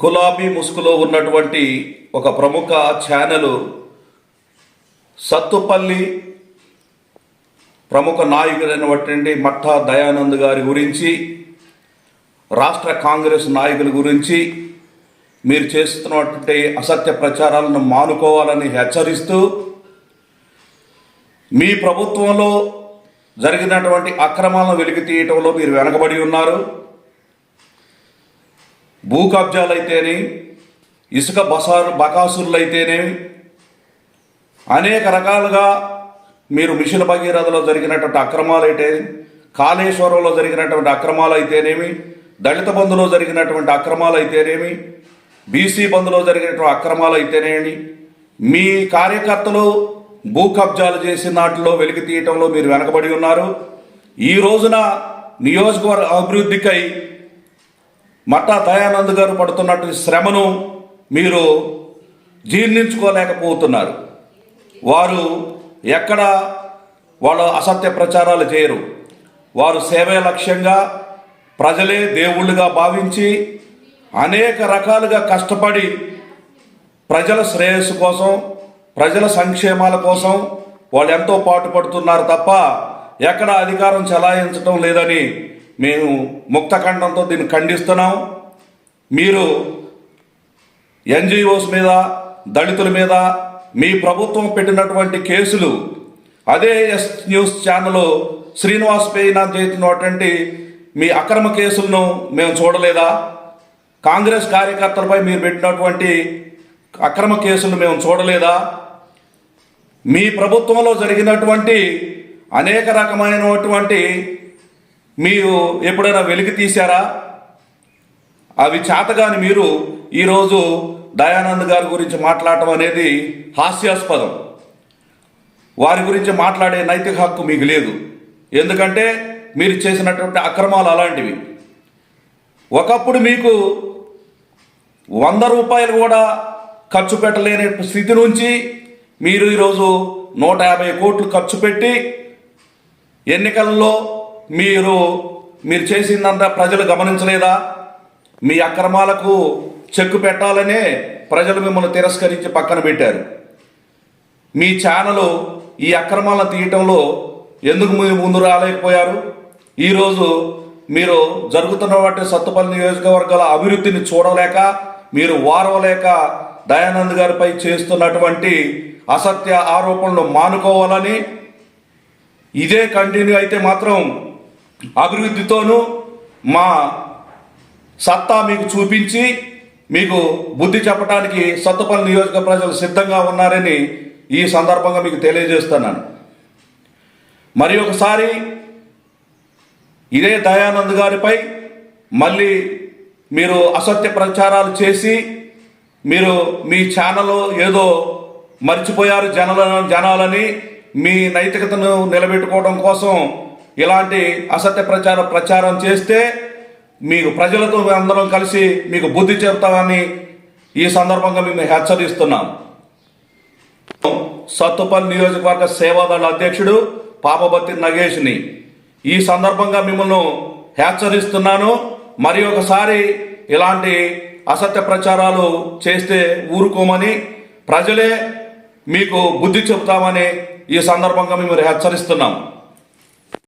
గులాబీ ముసుగులో ఉన్నటువంటి ఒక ప్రముఖ ఛానల్ సత్తుపల్లి ప్రముఖ నాయకుడైనటువంటి మట్టా దయానంద్ గారి గురించి రాష్ట్ర కాంగ్రెస్ నాయకుల గురించి మీరు చేస్తున్నటువంటి అసత్య ప్రచారాలను మానుకోవాలని హెచ్చరిస్తూ మీ ప్రభుత్వంలో జరిగినటువంటి అక్రమాలను వెలికి తీయటంలో మీరు వెనకబడి ఉన్నారు. భూ కబ్జాలైతేనే ఇసుక బసారు బకాసురులైతేనేమి అనేక రకాలుగా మీరు మిషన్ భగీరథలో జరిగినటువంటి అక్రమాలు అయితే కాళేశ్వరంలో జరిగినటువంటి అక్రమాలు అయితేనేమి దళిత బంధులో జరిగినటువంటి అక్రమాలు అయితేనేమి బీసీ బంధులో జరిగినటువంటి అక్రమాలు అయితేనేమి మీ కార్యకర్తలు భూ కబ్జాలు చేసిన నాటిలో వెలికి తీయటంలో మీరు వెనకబడి ఉన్నారు. ఈ రోజున నియోజకవర్గ అభివృద్ధికై మట్టా దయానంద్ గారు పడుతున్నటువంటి శ్రమను మీరు జీర్ణించుకోలేకపోతున్నారు. వారు ఎక్కడ వాళ్ళు అసత్య ప్రచారాలు చేయరు. వారు సేవే లక్ష్యంగా ప్రజలే దేవుళ్ళుగా భావించి అనేక రకాలుగా కష్టపడి ప్రజల శ్రేయస్సు కోసం ప్రజల సంక్షేమాల కోసం వాళ్ళు ఎంతో పాటుపడుతున్నారు తప్ప ఎక్కడ అధికారం చెలాయించడం లేదని మేము ముక్తఖండంతో దీన్ని ఖండిస్తున్నాం మీరు ఎన్జిఓస్ మీద దళితుల మీద మీ ప్రభుత్వం పెట్టినటువంటి కేసులు అదే ఎస్ న్యూస్ ఛానల్ శ్రీనివాస్ పైన చేసినటువంటి మీ అక్రమ కేసులను మేము చూడలేదా? కాంగ్రెస్ కార్యకర్తలపై మీరు పెట్టినటువంటి అక్రమ కేసులు మేము చూడలేదా? మీ ప్రభుత్వంలో జరిగినటువంటి అనేక రకమైనటువంటి మీరు ఎప్పుడైనా వెలికి తీశారా? అవి చేతగాని మీరు ఈరోజు దయానంద్ గారి గురించి మాట్లాడటం అనేది హాస్యాస్పదం. వారి గురించి మాట్లాడే నైతిక హక్కు మీకు లేదు. ఎందుకంటే మీరు చేసినటువంటి అక్రమాలు అలాంటివి. ఒకప్పుడు మీకు వంద రూపాయలు కూడా ఖర్చు పెట్టలేని స్థితి నుంచి మీరు ఈరోజు నూట యాభై కోట్లు ఖర్చు పెట్టి ఎన్నికల్లో మీరు మీరు చేసిందంతా ప్రజలు గమనించలేదా? మీ అక్రమాలకు చెక్కు పెట్టాలనే ప్రజలు మిమ్మల్ని తిరస్కరించి పక్కన పెట్టారు. మీ ఛానల్ ఈ అక్రమాలను తీయటంలో ఎందుకు మీరు ముందు రాలేకపోయారు? ఈరోజు మీరు జరుగుతున్న వాటి సత్తుపల్లి నియోజకవర్గాల అభివృద్ధిని చూడలేక మీరు వారవలేక దయానంద్ గారిపై చేస్తున్నటువంటి అసత్య ఆరోపణలు మానుకోవాలని ఇదే కంటిన్యూ అయితే మాత్రం అభివృద్ధితోనూ మా సత్తా మీకు చూపించి మీకు బుద్ధి చెప్పడానికి సత్తుపల్లి నియోజక ప్రజలు సిద్ధంగా ఉన్నారని ఈ సందర్భంగా మీకు తెలియజేస్తున్నాను. మరి ఒకసారి ఇదే దయానంద్ గారిపై మళ్ళీ మీరు అసత్య ప్రచారాలు చేసి మీరు మీ ఛానల్ ఏదో మర్చిపోయారు జనాల జనాలని మీ నైతికతను నిలబెట్టుకోవడం కోసం ఇలాంటి అసత్య ప్రచార ప్రచారం చేస్తే మీకు ప్రజలతో అందరం కలిసి మీకు బుద్ధి చెప్తామని ఈ సందర్భంగా మేము హెచ్చరిస్తున్నాం. సత్తుపల్లి నియోజకవర్గ సేవాదళ అధ్యక్షుడు పాపబత్తి నగేష్ని ఈ సందర్భంగా మిమ్మల్ని హెచ్చరిస్తున్నాను. మరి ఒకసారి ఇలాంటి అసత్య ప్రచారాలు చేస్తే ఊరుకోమని ప్రజలే మీకు బుద్ధి చెబుతామని ఈ సందర్భంగా మేము హెచ్చరిస్తున్నాం.